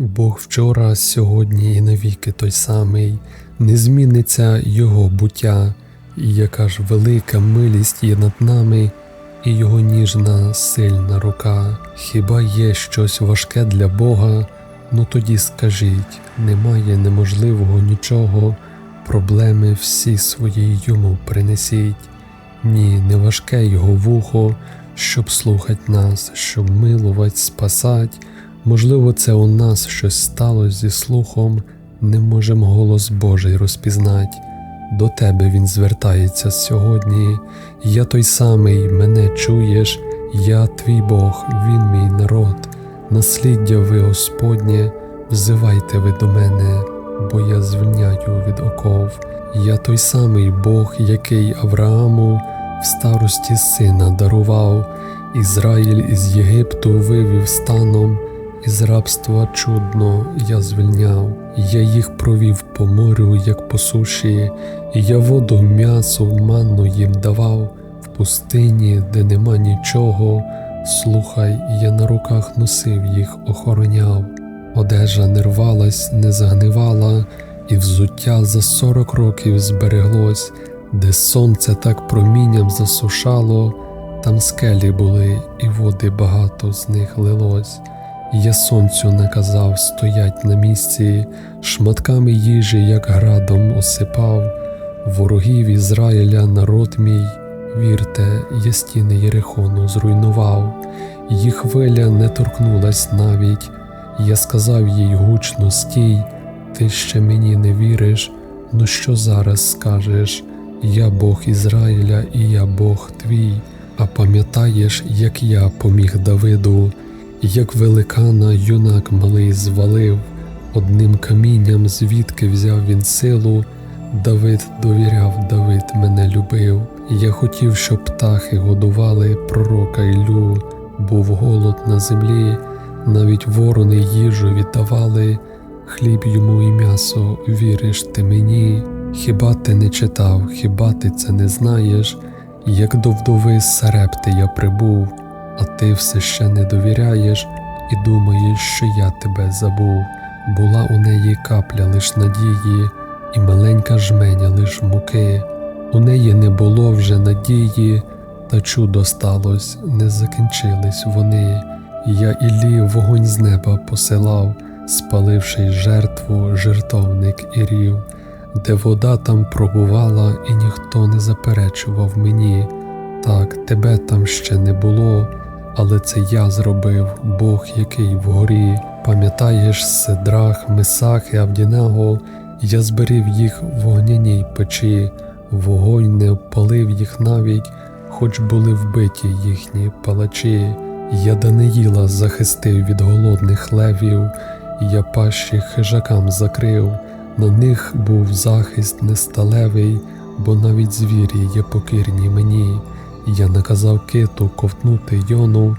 Бог вчора, сьогодні і навіки той самий, не зміниться Його буття, яка ж велика милість є над нами, і Його ніжна, сильна рука. Хіба є щось важке для Бога? Ну тоді скажіть, немає неможливого нічого, проблеми всі свої йому принесіть. Ні, не важке його вухо, щоб слухать нас, щоб милувать, спасать. Можливо, це у нас щось сталося зі слухом, не можемо голос Божий розпізнать. До тебе він звертається сьогодні. Я той самий, мене чуєш, я твій Бог, він мій народ, насліддя ви Господнє, взивайте ви до мене, бо я звільняю від оков. Я той самий Бог, який Аврааму в старості сина дарував, Ізраїль із Єгипту вивів станом, із рабства чудно я звільняв, я їх провів по морю, як по суші, і я воду, м'ясо, манну їм давав в пустині, де нема нічого. Слухай, я на руках носив їх, охороняв. Одежа не рвалась, не загнивала, і взуття за сорок років збереглось, де сонце так промінням засушало, там скелі були, і води багато з них лилось. Я сонцю наказав стоять на місці, шматками їжі, як градом осипав, ворогів Ізраїля народ мій, вірте, я стіни Єрихону зруйнував, їх хвиля не торкнулась навіть, я сказав їй гучно стій, ти ще мені не віриш, ну що зараз скажеш? Я Бог Ізраїля і я Бог твій, а пам'ятаєш, як я поміг Давиду, як великана юнак малий звалив, одним камінням звідки взяв він силу, Давид довіряв, Давид мене любив. Я хотів, щоб птахи годували пророка Іллю, був голод на землі, навіть ворони їжу віддавали, хліб йому і м'ясо, віриш ти мені. Хіба ти не читав, хіба ти це не знаєш, як до вдови Сарепти я прибув, а ти все ще не довіряєш і думаєш, що я тебе забув. Була у неї капля лиш надії, і маленька жменя лиш муки. У неї не було вже надії, та чудо сталось, не закінчились вони. Я Іллі вогонь з неба посилав, спаливши жертву, жертовник і рів де вода там пробувала, і ніхто не заперечував мені. Так, тебе там ще не було, але це я зробив, Бог, який вгорі. Пам'ятаєш Седрах, Месах і Авдінаго, я зберів їх в вогняній печі, вогонь не обпалив їх навіть, хоч були вбиті їхні палачі. Я Даниїла захистив від голодних левів, я пащі хижакам закрив. На них був захист несталевий, бо навіть звірі є покірні мені. Я наказав киту ковтнути йону,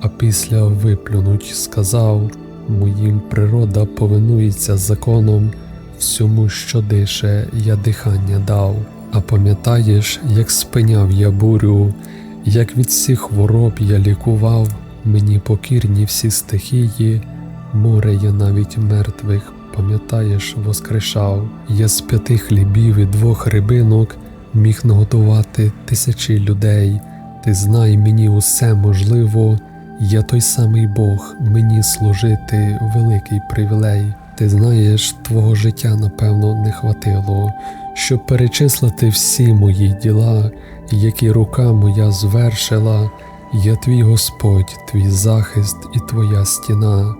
а після виплюнуть сказав моїм природа повинується законом, всьому, що дише, я дихання дав. А пам'ятаєш, як спиняв я бурю, як від всіх хвороб я лікував, мені покірні всі стихії, море я навіть мертвих пам'ятаєш, воскрешав, я з п'яти хлібів і двох рибинок міг наготувати тисячі людей. Ти знай мені усе можливо, я той самий Бог, мені служити великий привілей. Ти знаєш, твого життя, напевно, не хватило, щоб перечислити всі мої діла, які рука моя звершила. Я твій Господь, твій захист і твоя стіна.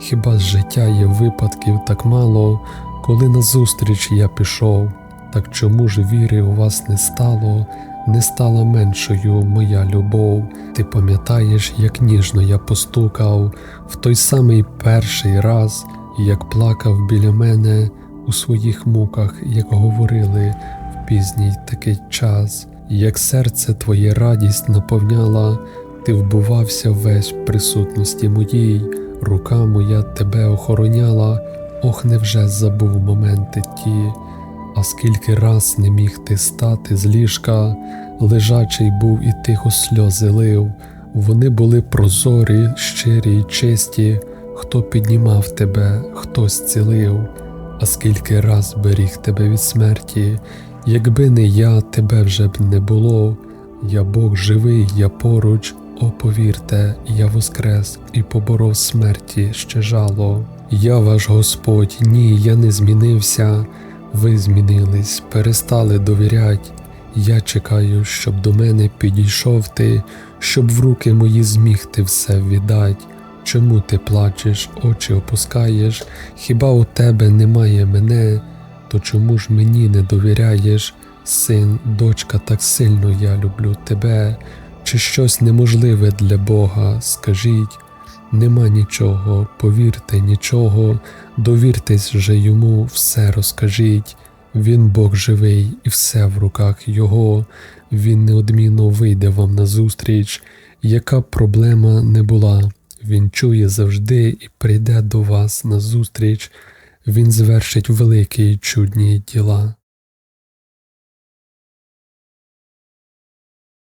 Хіба з життя є випадків так мало, коли назустріч я пішов, так чому ж віри у вас не стало, не стала меншою моя любов? Ти пам'ятаєш, як ніжно я постукав в той самий перший раз, як плакав біля мене у своїх муках, як говорили в пізній такий час, як серце твоє радість наповняла, ти вбувався весь в присутності моїй. Рука моя тебе охороняла, ох, невже забув моменти ті, а скільки раз не міг ти стати з ліжка, лежачий був і тихо сльози лив, вони були прозорі, щирі й чисті, хто піднімав тебе, хто зцілив, а скільки раз беріг тебе від смерті, якби не я, тебе вже б не було. Я Бог живий, я поруч, о повірте, я воскрес і поборов смерті ще жало. Я ваш Господь, ні, я не змінився. Ви змінились, перестали довірять. Я чекаю, щоб до мене підійшов ти, щоб в руки мої зміг ти все віддать. Чому ти плачеш, очі опускаєш? Хіба у тебе немає мене? То чому ж мені не довіряєш? Син, дочка, так сильно я люблю тебе. Чи щось неможливе для Бога? Скажіть, нема нічого, повірте нічого, довіртесь же йому, все розкажіть. Він Бог живий і все в руках Його, Він неодмінно вийде вам назустріч, яка б проблема не була. Він чує завжди і прийде до вас назустріч, Він звершить великі чудні діла.